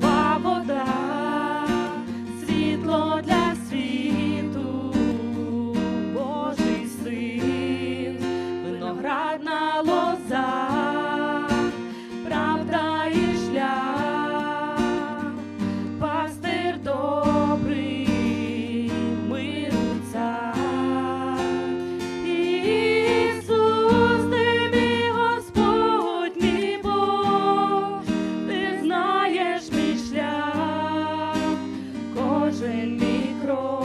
vá mudar. Боже, ти кров.